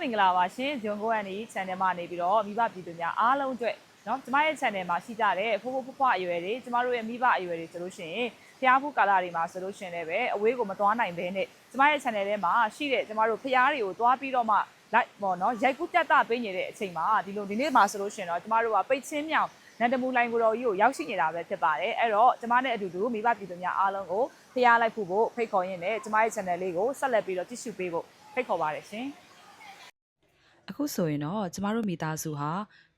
မင်္ဂလာပါရှင်ဂျွန်ကိုအန်ဒီ channel မှာနေပြီးတော့မိဘပြည်သူများအားလုံးအတွက်เนาะကျမရဲ့ channel မှာရှိကြတဲ့ဖိုးဖိုးဖွားဖွားအရွယ်တွေကျမတို့ရဲ့မိဘအရွယ်တွေဆိုလို့ရှိရင်ဖျားဖူးကာလာတွေမှာဆိုလို့ရှိရင်လည်းပဲအဝေးကိုမသွားနိုင်ဘဲနဲ့ကျမရဲ့ channel ထဲမှာရှိတဲ့ကျမတို့ဖျားတွေကိုသွားပြီးတော့မှ like ပေါ့เนาะရိုက်ကူးတက်တာပေးနေတဲ့အချိန်မှာဒီလိုဒီနေ့မှာဆိုလို့ရှိရင်တော့ကျမတို့ကပိတ်ချင်းမြောင်နန္ဒမူလိုင်ကိုတော်ကြီးကိုရောက်ရှိနေတာပဲဖြစ်ပါတယ်အဲ့တော့ကျမနဲ့အတူတူမိဘပြည်သူများအားလုံးကိုဖျားလိုက်ဖို့ဖို့ဖိတ်ခေါ်ရင်းနဲ့ကျမရဲ့ channel လေးကိုဆက်လက်ပြီးတော့ကြည့်ရှုပေးဖို့ဖိတ်ခေါ်ပါတယ်ရှင် အခုဆိုရင်တော့ကျမတို့မိသားစုဟာ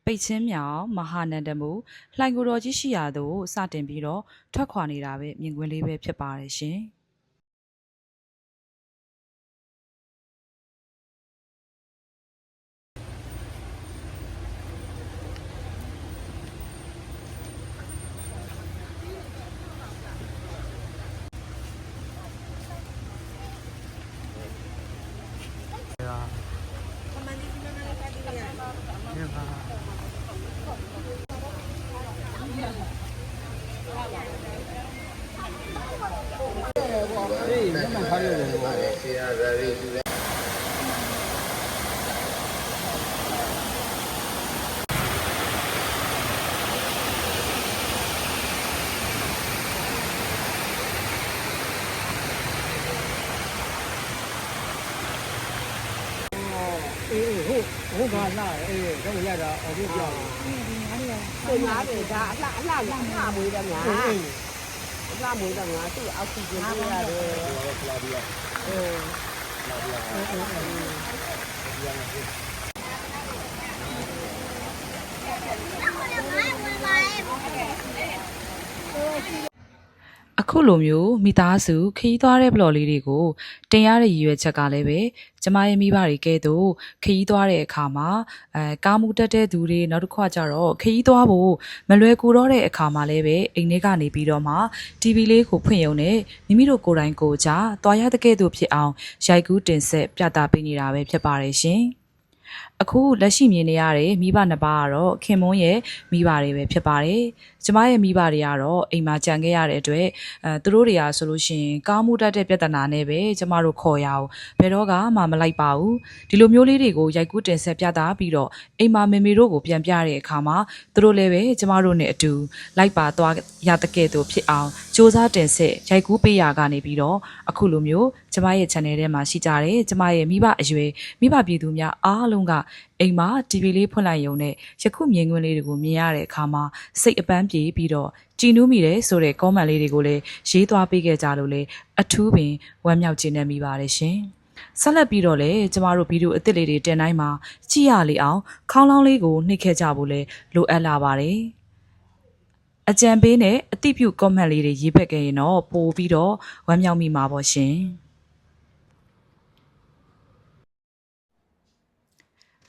ပိတ်ချင်းမြောင်မဟာနန္ဒမူလှိုင်ကိုယ်တော်ကြီးရှိရာသို့စတင်ပြီးတော့ထွက်ခွာနေတာပဲမြင်ကွင်းလေးပဲဖြစ်ပါတယ်ရှင်။ အေးမမှန်ခါရတယ်ပေါ့အေးဟု တ်ဟုတ်ပါလားအေးတော့ရတာအော်ပြပြောင်းကိုညာတွေဒါအလှအလှအလှမွေးတယ်များအေးအလှမွေးတယ်များသူ့အောက်ဆီဂျင်ပေးရတယ်ဖလာဒီယာ အဲဖလာဒီယာအခုလိုမျိုးမိသားစုခရီးသွားတဲ့ဘလော်လေးတွေကိုတင်ရတဲ့ရည်ရွယ်ချက်ကလည်းပဲကျမရဲ့မိဘတွေကဲတော့ခရီးသွားတဲ့အခါမှာအဲကားမှုတက်တဲ့သူတွေနောက်တစ်ခါကျတော့ခရီးသွားဖို့မလွယ်ကူတော့တဲ့အခါမှာလည်းပဲအိမ်ထဲကနေပြီးတော့မှ TV လေးကိုဖွင့်ရုံနဲ့မိမိတို့ကိုယ်တိုင်ကိုယ်ကြသွားရတဲ့ကဲ့သို့ဖြစ်အောင်ရိုက်ကူးတင်ဆက်ပြသပေးနေတာပဲဖြစ်ပါတယ်ရှင်။ အခုလက်ရှိမြင်နေရတဲ့မိဘနှစ်ပါးကတော့ခင်မွန်းရဲ့မိဘတွေပဲဖြစ်ပါတယ်။ကျမရဲ့မိဘတွေကတော့အိမ်မှာကြံခဲ့ရတဲ့အတွက်အဲသူတို့တွေကဆိုလို့ရှိရင်ကားမှုတတ်တဲ့ပြဿနာနဲ့ပဲကျမတို့ခေါ်ရအောင်ဘယ်တော့မှမလိုက်ပါဘူး။ဒီလိုမျိုးလေးတွေကိုရိုက်ကူးတင်ဆက်ပြသပြီးတော့အိမ်မှာမေမေတို့ကိုပြန်ပြတဲ့အခါမှာသူတို့လည်းပဲကျမတို့နဲ့အတူလိုက်ပါသွားရတဲ့ကဲ့သို့ဖြစ်အောင်စ조사တင်ဆက်ရိုက်ကူးပေးရကနေပြီးတော့အခုလိုမျိုးကျမရဲ့ channel ထဲမှာရှိကြတယ်ကျမရဲ့မိဘအရွယ်မိဘပြည်သူများအားလုံးကအိမ်မှာ TV လေးဖွင့်လိုက်ရုံနဲ့ယခုမြင်ကွင်းလေးတွေကိုမြင်ရတဲ့အခါမှာစိတ်အပန်းပြေပြီးတော့ကြည်နူးမိတယ်ဆိုတဲ့ comment လေးတွေကိုလည်းရေးသွားပေးခဲ့ကြလို့လေအထူးပင်ဝမ်းမြောက်ခြင်းနဲ့မိပါတယ်ရှင်။ဆက်လက်ပြီးတော့လေကျမတို့ဗီဒီယိုအသစ်လေးတွေတင်တိုင်းမှာကြည့်ရလေအောင် ခေါင်းလောင်းလေးကိုနှိပ်ခဲ့ကြဖို့လေလိုအပ်လာပါတယ်။အကြံပေးနဲ့အတိပြု comment လေးတွေရေးဖက်ခဲ့ရင်တော့ပို့ပြီးတော့ဝမ်းမြောက်မိမှာပေါ့ရှင်။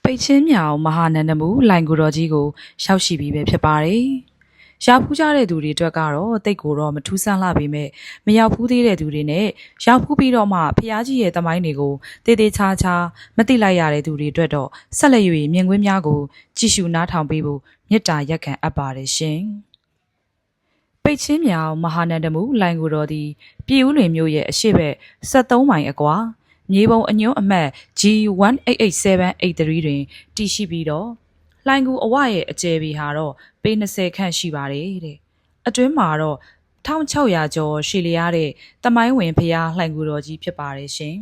ပိတ်ချင်းမြောင်မဟာနန္ဒမူလိုင်ကိုတော်ကြီးကိုရောက်ရှိပြီးပဲဖြစ်ပါတယ်။ရောက်ဖူးကြတဲ့သူတွေအတွက်ကတော့တိတ်ကိုတော့မထူးဆန်းလာပေမဲ့မရောက်ဖူးသေးတဲ့သူတွေနဲ့ရောက်ဖူးပြီးတော့မှဖះကြီးရဲ့တမိုင်းတွေကိုတေးသေးချာချာမသိလိုက်ရတဲ့သူတွေအတွက်တော့ဆက်လက်၍မြင်ကွင်းများကိုကြည့်ရှုနားထောင်ပေးဖို့မေတ္တာရက်ခံအပ်ပါတယ်ရှင်။ပိတ်ချင်းမြောင်မဟာနန္ဒမူလိုင်ကိုတော်သည်ပြည်ဦးလွင်မြို့ရဲ့အရှိဘက်73မိုင်အကွာ မြေပုံအညွန်းအမှတ် G188783 တွင်တည်ရှိပြီးတော့လှိုင်ကူအဝရဲ့အကျယ်ပေဟာတော့ပေ20ခန့်ရှိပါတယ်တဲ့အတွင်းမှာတော့1600ကျော်ရှည်လျားတဲ့တမိုင်းဝင်ဖျားလှိုင်ကူတော်ကြီးဖြစ်ပါတယ်ရှင်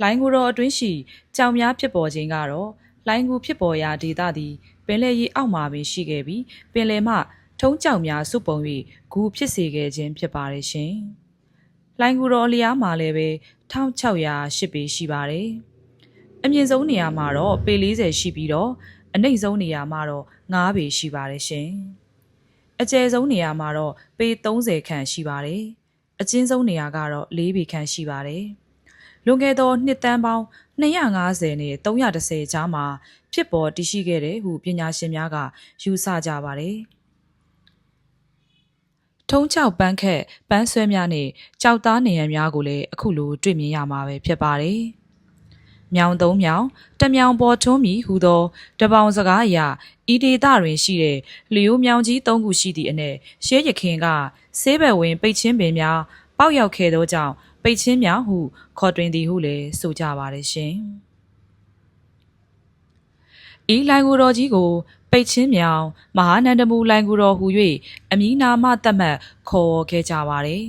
လှိုင်ကူတော်အတွင်းရှိကြောင်များဖြစ်ပေါ်ခြင်းကတော့လှိုင်ကူဖြစ်ပေါ်ရာဒေသသည်ပင်လယ်ရေအောက်မှာပင်ရှိခဲ့ပြီးပင်လယ်မှထုံးကြောင်များစုပုံ၍ဂူဖြစ်စေခဲ့ခြင်းဖြစ်ပါတယ်ရှင် လှိုင်ကူတော်အလျားမှာလည်းပဲ1608ပေရှိပါတယ်။အမြင့်ဆုံးနေရာမှာတော့ပေ40ရှိပြီးတော့အနိမ့်ဆုံးနေရာမှာတော့9ပေရှိပါတယ်ရှင်။အကျယ်ဆုံးနေရာမှာတော့ပေ30ခန့်ရှိပါတယ်။အကျဉ်းဆုံးနေရာကတော့4ပေခန့်ရှိပါတယ်။လွန်ခဲ့သောနှစ်တန်းပေါင်း250နဲ့310ကြားမှာဖြစ်ပေါ်တည်ရှိခဲ့တဲ့ဟုပညာရှင်များကယူဆကြပါတယ်။ ထုံးချောက်ပန်းခက်ပန်းဆွဲများနဲ့ကြောက်သားနေရံများကိုလည်းအခုလိုတွေ့မြင်ရမှာပဲဖြစ်ပါတယ်။မြောင်သုံးမြောင်တမြောင်ပေါ်ထွန်းမီဟူသောတပောင်စကားအရာဤဒေသတွင်ရှိတဲ့လျိုမြောင်ကြီးသုံးခုရှိသည့်အနက်ရှဲရခင်ကဆေးဘက်ဝင်ပိတ်ချင်းပင်များပေါက်ရောက်ခဲ့သောကြောင့်ပိတ်ချင်းများဟုခေါ်တွင်သည်ဟုလည်းဆိုကြပါရရှင်။ဤလိုင်ကိုတော်ကြီးကို ပိတ်ချင်းမြောင်မဟာနန္ဒမူလိုင်ကိုတော်ဟူ၍အမည်နာမသတ်မှတ်ခေါ်ဝေါ်ခဲ့ကြပါသည်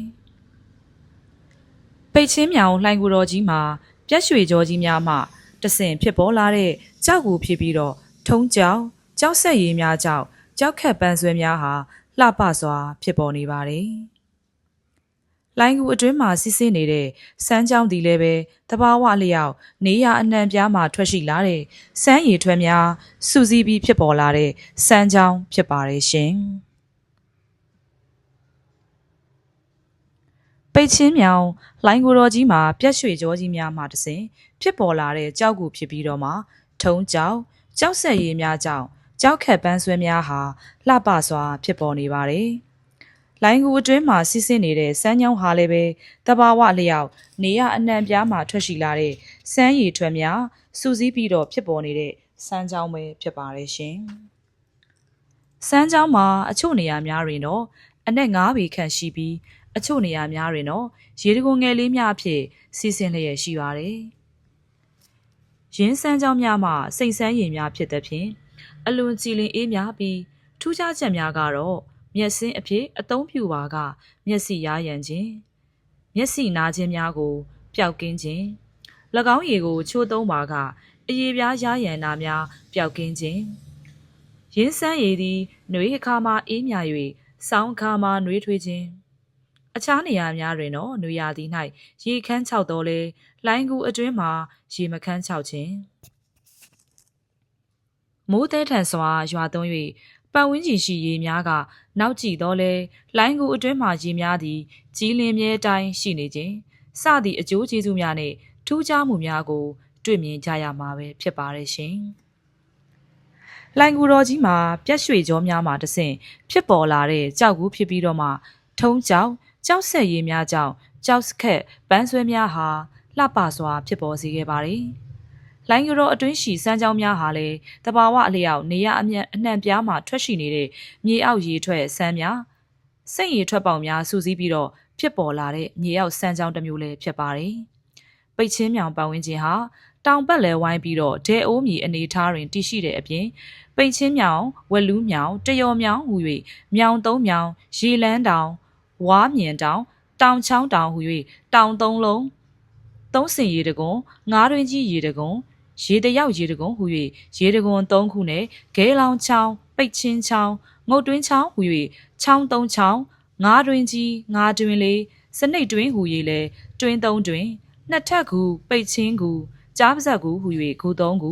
ပိတ်ချင်းမြောင်လိုင်ကိုတော်ကြီးမှာပြက်ရွှေကြောကြီးများမှတဆင့်ဖြစ်ပေါ်လာတဲ့ကြောက်ကူဖြစ်ပြီးတော့ထုံးကြောင်ကြောက်ဆက်ရည်များကြောင့်ကြောက်ခက်ပန်းဆွဲများဟာလှပစွာဖြစ်ပေါ်နေပါတယ်။ လိုင်းကူအတွင်းမှာစစ်စစ်နေတဲ့စမ်းကြောင်းဒီလည်းပဲတဘာဝလျောက်နေရအနှံပြားမှာထွက်ရှိလာတဲ့စမ်းရည်ထွက်များစူးစီးပြီးဖြစ်ပေါ်လာတဲ့စမ်းကြောင်းဖြစ်ပါတယ်ရှင်။ပိတ်ချင်းမြောင်လိုင်းကိုတော်ကြီးမှာပြက်ရွှေကြောကြီးများမှတဆင်ဖြစ်ပေါ်လာတဲ့ကြောက်ကူဖြစ်ပြီးတော့မှထုံးကြောက်ကြောက်ဆက်ရည်များကြောင့်ကြောက်ခက်ပန်းဆွဲများဟာလှပစွာဖြစ်ပေါ်နေပါတယ်။ လိုင်းကူအတွင်းမှာစီးဆင်းနေတဲ့စမ်းချောင်းဟာလည်းပဲတဘာဝလျောက်နေရအနှံပြားမှာထွက်ရှိလာတဲ့စမ်းရည်ထွက်များစူးစီးပြီးတော့ဖြစ်ပေါ်နေတဲ့စမ်းချောင်းပဲဖြစ်ပါတယ်ရှင်။စမ်းချောင်းမှာအချို့နေရာများတွင်တော့အနက်9ပေခန့်ရှိပြီးအချို့နေရာများတွင်တော့ရေတကုံငယ်လေးများအဖြစ်စီးဆင်းလျက်ရှိပါတယ်။ရင်းစမ်းချောင်းများမှာစိတ်ဆန်းရည်များဖြစ်သဖြင့်အလွန်ကြည်လင်အေးများပြီးထူးခြားချက်များကတော့ မျက်စင်းအဖြစ်အသုံးပြုပါက မျက်စိရားရံခြင်းမျက်စိနာခြင်းများကိုပျောက်ကင်းခြင်း၎င်းရည်ကိုချိုးသုံးပါကအရေပြားရားရံနာများပျောက်ကင်းခြင်းရင်းစမ်းရည်သည်နှွေးအခါမှာအေးမြ၍ဆောင်းအခါမှာနှွေးထွေးခြင်းအခြားနေရာများတွင်တော့နွေရာသီ၌ရေခမ်းချောက်တော်လဲလိုင်းကူအတွင်းမှာရေမခမ်းချောက်ခြင်းမိုးတဲထန်စွာရွာသွန်း၍ ပတ်ဝန်းကျင်ရှိရေများကနောက်ကျတော့လဲလိုင်းကူအတွင်းမှရေများသည်ကြီးလင်းမြဲတိုင်းရှိနေခြင်းစသည့်အကျိုးကျေးဇူးများနဲ့ထူးခြားမှုများကို တွေ့မြင်ကြရမှာပဲဖြစ်ပါတယ်ရှင်။လိုင်ကူတော်ကြီးမှာပြက်ရွှေကြောများမှာတဆင့်ဖြစ်ပေါ်လာတဲ့ကြောက်ကူးဖြစ်ပြီးတော့မှထုံးကြောက်ကြောက်ဆက်ရည်များကြောင့်ကြောက်စခက်ပန်းဆွဲများဟာလှပစွာဖြစ်ပေါ်စေခဲ့ပါတယ်။ လိုင်းကရောအတွင်းရှိစမ်းကြောင်းများဟာလည်းတဘာဝအလျောက်နေရအမြတ်အနှံ့ပြားမှထွက်ရှိနေတဲ့မြေအောက်ရေထွက်ဆန်းများစိတ်ရေထွက်ပေါင်များစူးစီးပြီးတော့ဖြစ်ပေါ်လာတဲ့မြေအောက်စမ်းကြောင်းတစ်မျိုးလည်းဖြစ်ပါတယ်။ပိတ်ချင်းမြောင်ပတ်ဝန်းကျင်ဟာတောင်ပတ်လည်ဝိုင်းပြီးတော့ဒဲအိုးမြေအနေထားတွင်တည်ရှိတဲ့အပြင်ပိတ်ချင်းမြောင်ဝက်လူးမြောင်တယောမြောင်ဟူ၍မြောင်သုံးမြောင်ရေလန်းတောင်ဝါမြင်တောင်တောင်ချောင်းတောင်ဟူ၍တောင်သုံးလုံးသုံးစင်ရေတကွန်ငါးတွင်ကြီးရေတကွန် ရေတယောက်ရေတကွန်ဟူ၍ရေတကွန်သုံးခုနဲ့ဂဲလောင်ချောင်းပိတ်ချင်းချောင်းငုတ်တွင်းချောင်းဟူ၍ချောင်းသုံးချောင်းငါးတွင်ကြီးငါးတွင်လေးစနိတ်တွင်ဟူ၍လဲတွင်သုံးတွင်နှစ်ထပ်ကူပိတ်ချင်းကူကြားပါဇက်ကူဟူ၍ကူသုံးကူ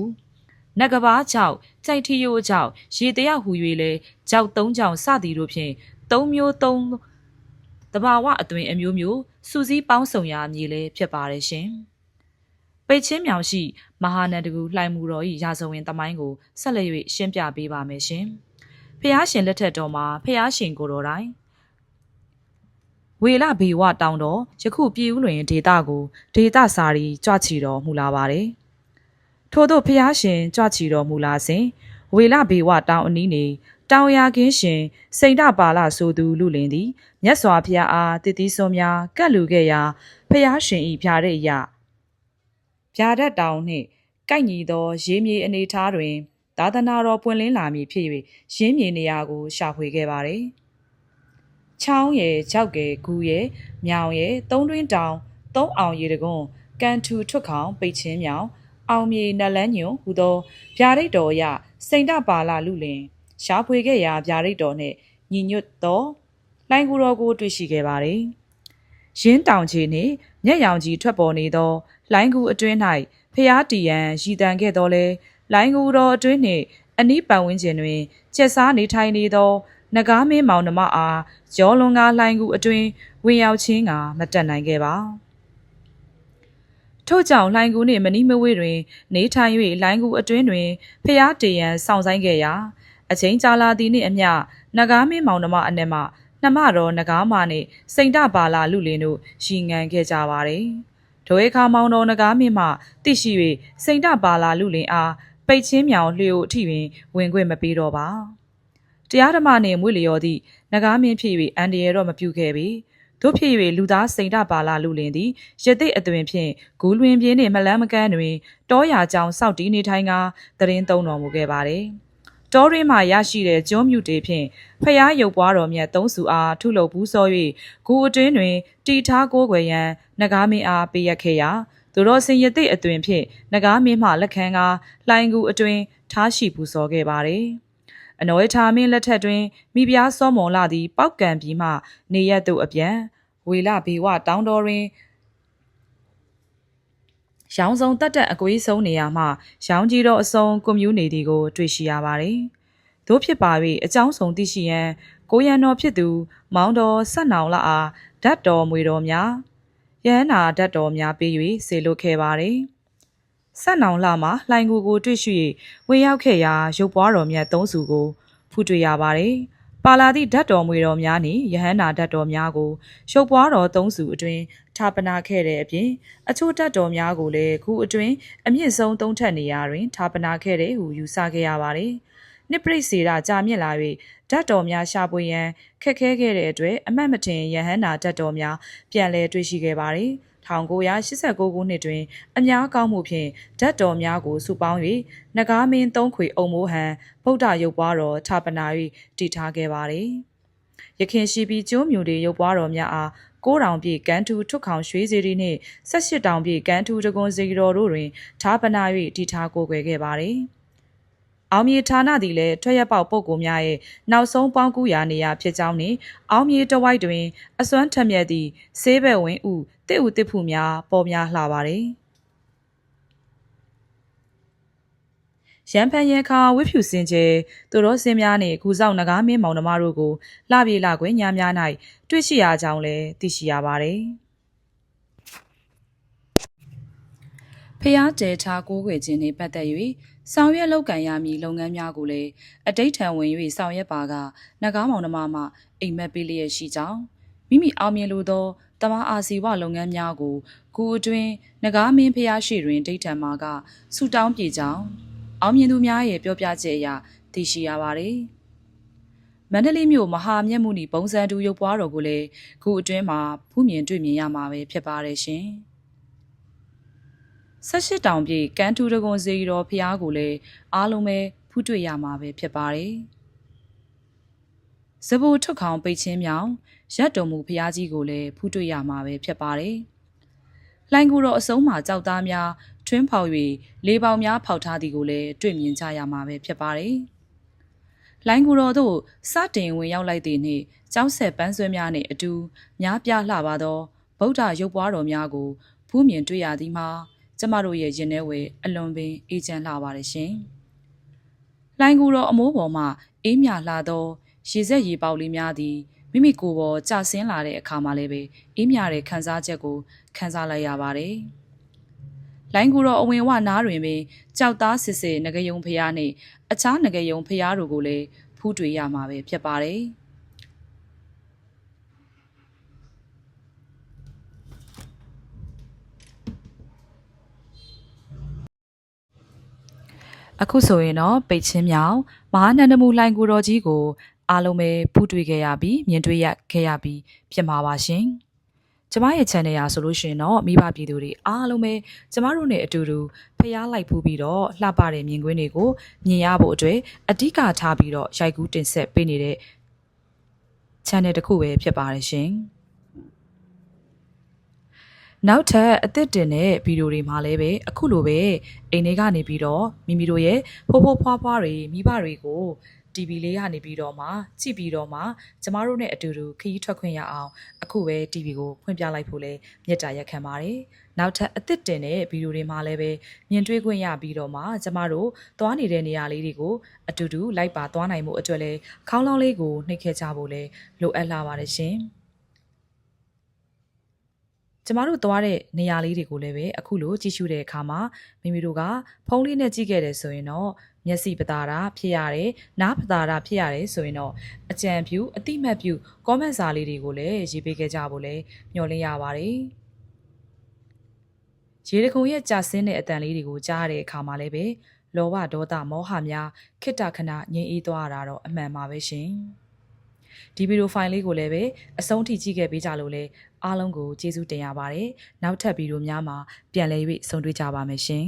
နဂဘာကြောက်ကြိုက်ထီယိုကြောက်ရေတယောက်ဟူ၍လဲကြောက်သုံးကြောင်စသည်တို့ဖြင့်သုံးမျိုးသုံးတဘာဝအသွင်အမျိုးမျိုးစူးစီးပေါင်းစုံရာမြေလည်းဖြစ်ပါတယ်ရှင်။ပိတ်ချင်းမြောင်ရှိ မဟာနန္ဒကူလှိုင်မှုတော်၏ရာဇဝင်တမိုင်းကိုဆက်လက်၍ရှင်းပြပေးပါမယ်ရှင်။ဖះရှင်လက်ထက်တော်မှာဖះရှင်ကိုတော်တိုင်းဝေလဘေဝတောင်တော်ယခုပြည်ဦးလွင်ဒေတာကိုဒေတာစာရီကြွချီတော်မူလာပါတယ်။ထို့သောဖះရှင်ကြွချီတော်မူလာစဉ်ဝေလဘေဝတောင်အနီးနေတောင်ရကင်းရှင်စိန်တပါလဆိုသူလူလင်သည်မြတ်စွာဘုရားအားတည်တည်စွန်များကတ်လူခဲ့ရာဖះရှင်ဤဖြာတဲ့ရ ဖြာတတ်တောင်နှင့်ကိုက်ညီသောရေးမြေအနေထားတွင်သာသနာတော်ပွင့်လင်းလာမည်ဖြစ်၍ရင်းမြေနေရာကိုရှာဖွေခဲ့ပါသည်။ချောင်းရဲ့ကြောက်ကဲဂူရဲ့မြောင်ရဲ့သုံးတွင်းတောင်သုံးအောင်ရေတကွန်းကန်ထူထွတ်ခေါင်ပိတ်ချင်းမြောင်အောင်မြေနလန်းညွန်ဟူသောဗျာဒိတ်တော်ရစိန်တပါလာလူလင်ရှားဖွေခဲ့ရာဗျာဒိတ်တော်နှင့်ညီညွတ်သောလှိုင်းကူတော်ကိုတွေ့ရှိခဲ့ပါသည်။ရင်းတောင်ချေနှင့်မျက်ရောင်ကြီးထွက်ပေါ်နေသော လှိုင်းကူအတွင်း၌ဖျားတီရန်ရည်တန်ခဲ့တော်လဲလိုင်းကူတော်အတွင်းနှင့်အနီးပတ်ဝန်းကျင်တွင်ကျက်စားနေထိုင်နေသောနဂါးမင်းမောင်နှမအားရောလွန်ကားလှိုင်းကူအတွင်းဝင်ရောက်ခြင်းကမတက်နိုင်ခဲ့ပါထို့ကြောင့်လှိုင်းကူနှင့်မနီးမဝေးတွင် နေထိုင်၍လှိုင်းကူအတွင်းတွင်ဖျားတရန်ဆောင်ဆိုင်ခဲ့ရာအချိန်ကြာလာသည်နှင့်အမျှနဂါးမင်းမောင်နှမအနက်မှနှမတော်နဂါးမနှင့်စိန်တပါလာလူလင်းတို့ရီငံခဲ့ကြပါသည် ဒိုဧခါမောင်တော်နဂါးမင်းမှတိရှိ၍စိန်တပါလာလူလင်းအားပိတ်ချင်းမြောင်လျှို့အထိပင်ဝင်ခွင့်မပေးတော့ပါတရားဓမ္မနှင့်မွေလျော်သည့်နဂါးမင်းဖြစ်၍အန်ဒီရဲတော့မပြုခဲ့ပေတို့ဖြစ်၍လူသားစိန်တပါလာလူလင်သည်ရသိအသွင်ဖြင့်ဂူးလွင်ပြင်းနှင့်မလန်းမကန်းတွင်တောရာကြောင်စောက်တီးနေထိုင်ကသတင်းသုံးတော်မူခဲ့ပါသည်။ တောရင်းမှရရှိတဲ့ကျွန်းမြူတေဖြင့်ဖျားရုပ်ပွားတော်မြတ်သုံးစုအားထုလုပ်ဘူးစော၍ဂူအတွင်းတွင်တီထားကိုးကွယ်ရန်နဂါမင်းအားပေးရခဲ့ရာသူတော်စင်ရသိအသွင်ဖြင့်နဂါမင်းမှလက်ခံကာလှိုင်ကူအတွင်ထားရှိပူဇော်ခဲ့ပါသည်။အနော်ရထာမင်းလက်ထက်တွင်မိဖုရားစောမွန်လာသည် ပောက်ကံပြီးမှနေရက်သို့အပြန်ဝေလဘေဝတောင်းတော်တွင် ရောင်စုံတက်တက်အကွေးဆုံးနေရမှရောင်ကြီးတော်အစုံကွန်မြူနေသည်ကို တွေ့ရှိရပါတယ်။တို့ဖြစ်ပါ၍အကြောင်းစုံသိရှိရန်ကိုရန်တော်ဖြစ်သူ မောင်တော်ဆက်နောင်လာအားဓာတ်တော်မွေတော်များယဟနာဓာတ်တော်များပေး၍ဆေလွတ်ခဲ့ပါတယ်။ဆက်နောင်လာမှလှိုင်ကူကိုတွေ့ရှိ၍ဝင်ရောက်ခဲ့ရာရုပ်ပွားတော်မြတ်သုံးစုကိုဖူးတွေ့ရပါတယ်။ ပါလာသည့်ဓာတ်တော်မွေတော်များနှင့်ယဟန္တာဓာတ်တော်များကိုရုပ်ပွားတော်သုံးစုအတွင်ဌာပနာခဲ့တဲ့အပြင်အချို့ဓာတ်တော်များကိုလည်းခုအတွင်အမြင့်ဆုံးသုံးထပ်နေရာတွင်ဌာပနာခဲ့တဲ့ဟုယူဆခဲ့ရပါတယ်။နှစ်ပရိစေရာကြာမြင့်လာ၍ဓာတ်တော်များရှာပွေရန်ခက်ခဲခဲ့တဲ့အတွက်အမတ်မတင်ယဟန္တာဓာတ်တော်များပြန်လည်တွေ့ရှိခဲ့ပါတယ်။ 1989ခုနှစ်တွင် အများကောင်းမှုဖြင့်ဓာတ်တော်များကိုစုပေါင်း၍နဂါမင်းသုံးခွေအုံမိုးဟံဗုဒ္ဓရုပ်ပွားတော်ဌာပနာ၍တည်ထားခဲ့ပါသည်။ယခင်ရှိပြီးကျိုးမြူတွေရုပ်ပွားတော်များအား9တောင်ပြည့်ကန်းထူထွတ်ခေါင်ရွှေစီရီနှင့်18တောင်ပြည့်ကန်းထူတကွန်စီတော်တို့တွင်ဌာပနာ၍တည်ထားကိုယ်ွယ်ခဲ့ပါသည်။ အောင်မြေဌာနသည်လည်းထွက်ရက်ပေါက်ပုဂ္ဂိုလ်များရဲ့နောက်ဆုံးပေါင်းကူးရာနေရာဖြစ်ကြောင်းနှင့်အောင်မြေတဝိုက်တွင် အစွမ်းထက်မြက်သည့်ဆေးဘက်ဝင်ဥတစ်ဥတစ်ဖူများပေါ်များလှပါသည်ရန်ဖန်ရန်ခါဝိဖြူစင်ကျဲသူတော်စင်များနှင့်ခုဆောင်နဂါမင်းမောင်နှမတို့ကိုလှပြေလှခွင့်ညများ၌တွေ့ရှိရကြောင်းလည်းသိရှိရပါတယ်ဖျားတဲထားကိုးကွယ်ခြင်းနှင့်ပတ်သက်၍ ဆောင်ရွက်လုပ်ကံရမည်လုပ်ငန်းများကိုလည်းအတိတ်ထံဝင်၍ဆောင်ရွက်ပါကနဂါးမောင်နှမမှအိမ်မက်ပေးလျက်ရှိကြောင်းမိမိအောင်မြင်လိုသောတမအာစီဝလုပ်ငန်းများကိုကူအတွင်းနဂါးမင်းဖျားရှိတွင်ဒိဋ္ဌံမာကဆူတောင်းပြေကြောင်းအောင်မြင်သူများရဲ့ပြောပြချက်အရသိရှိရပါတယ်မန္တလေးမြို့မဟာမြတ်မုနီပုံစံတူရုပ်ပွားတော်ကိုလည်းခုအတွင်းမှာဖူးမြင်တွေ့မြင်ရမှာပဲဖြစ်ပါတယ်ရှင်။ 18တောင်ပြည့်ကန်းထူတကွန်စီတော်ဖျားကိုလည်းအားလုံးပဲဖူးတွေ့ရမှာပဲဖြစ်ပါတယ်။ဇဘူထုတ်ခေါင်ပိတ်ချင်းမြောင်ရက်တော်မူဖျားကြီးကိုလည်းဖူးတွေ့ရမှာပဲဖြစ်ပါတယ်။လှိုင်းကူတော်အစုံမှာကြောက်သားများထွင်းဖောက်၍လေးပေါင်များဖောက်ထားသည်ကိုလည်းတွေ့မြင်ကြရမှာပဲဖြစ်ပါတယ်။လိုင်းကူတော်တို့စတင်ဝင်ရောက်လိုက်သည့်နေ့ကျောင်းဆက်ပန်းဆွဲများနှင့်အတူများပြားလှပါသောဗုဒ္ဓရုပ်ပွားတော်များကိုဖူးမြင်တွေ့ရသည်မှာ ကျမတို့ရဲ့ရင်ထဲဝဲအလွန်ပင်အေးချမ်းလှပါတယ်ရှင်။လိုင်းကူတော်အမိုးပေါ်မှာအေးမြလှသောရေစက်ရေပေါက်လေးများသည်မိမိကိုယ်ပေါ်ကျဆင်းလာတဲ့အခါမှာလည်းပဲအေးမြတဲ့ခံစားချက်ကိုခံစားလိုက်ရပါတယ်။လိုင်းကူတော်အဝင်ဝနားတွင်ပင်ကြောက်သားစစ်စစ်ငကယုံဖျားနှင့်အခြားငကယုံဖျားတို့ကိုလည်းဖူးတွေ့ရမှာပဲဖြစ်ပါတယ်။ အခုဆိုရင်တော့ပိတ်ချင်းမြောင်မဟာနန္ဒမူလှိုင်ကိုတော်ကြီးကို အားလုံးပဲဖူးတွေ့ခဲ့ရပြီးမြင်တွေ့ရခဲ့ရပြီးဖြစ်မှာပါရှင်။ကျမရဲ့ channel ရာဆိုလို့ရှိရင်တော့မိဘပြည်သူတွေအားလုံးပဲကျမတို့နဲ့အတူတူဖျားလိုက်ဖူးပြီးတော့လှပတဲ့မြင်ကွင်းတွေကိုမြင်ရဖို့အတွက်အဓိကထားပြီးတော့ရိုက်ကူးတင်ဆက်ပေးနေတဲ့ channel တစ်ခုပဲဖြစ်ပါတယ်ရှင်။ နောက်ထပ်အသစ်တင်တဲ့ဗီဒီယိုတွေမှာလည်းပဲအခုလိုပဲအိမ်ထဲကနေပြီးတော့မိမိတို့ရဲ့ဖိုးဖိုးဖွားဖွားတွေမိဘတွေကို TV လေးကနေပြီးတော့မှကြည့်ပြီးတော့မှကျမတို့နဲ့အတူတူခရီးထွက်ခွင့်ရအောင်အခုပဲ TV ကိုဖွင့်ပြလိုက်ဖို့လဲမြတ်တာရက်ခံပါတယ်။နောက်ထပ်အသစ်တင်တဲ့ဗီဒီယိုတွေမှာလည်းပဲမြင်တွေ့ခွင့်ရပြီးတော့မှကျမတို့သွားနေတဲ့နေရာလေးတွေကိုအတူတူလိုက်ပါသွားနိုင်မှုအတွက်လဲခေါင်းလောင်းလေးကိုနှိပ်ခဲ့ကြဖို့လဲလိုအပ်လာပါတယ်ရှင်။ ကျမတို့သွားတဲ့နေရာလေးတွေကိုလည်းပဲအခုလိုကြည့်ရှုတဲ့အခါမှာမိမိတို့ကဖုန်းလေးနဲ့ကြည့်ခဲ့တယ်ဆိုရင်တော့မျက်စိပတာတာဖြစ်ရတယ်နားပတာတာဖြစ်ရတယ်ဆိုရင်တော့အကြံပြုအတိမတ်ပြု comment စာလေးတွေကိုလည်းရေးပေးခဲ့ကြဖို့လည်းမျှော်လင့်ရပါတယ်ရေတခုံရဲ့ကြာဆင်းတဲ့အတန်လေးတွေကိုကြားရတဲ့အခါမှာလည်းပဲလောဘဒေါသမောဟများခိတ္တခဏငြိမ်အေးသွားတာတော့အမှန်ပါပဲရှင် ဒီဗီဒီယိုဖိုင်လေးကိုလည်းပဲအဆုံးထိကြည့်ခဲ့ပေးကြလို့လဲအားလုံးကိုကျေးဇူးတင်ရပါတယ်နောက်ထပ်ဗီဒီယိုများမှာပြန်လည်၍ဆုံတွေ့ကြပါမယ်ရှင်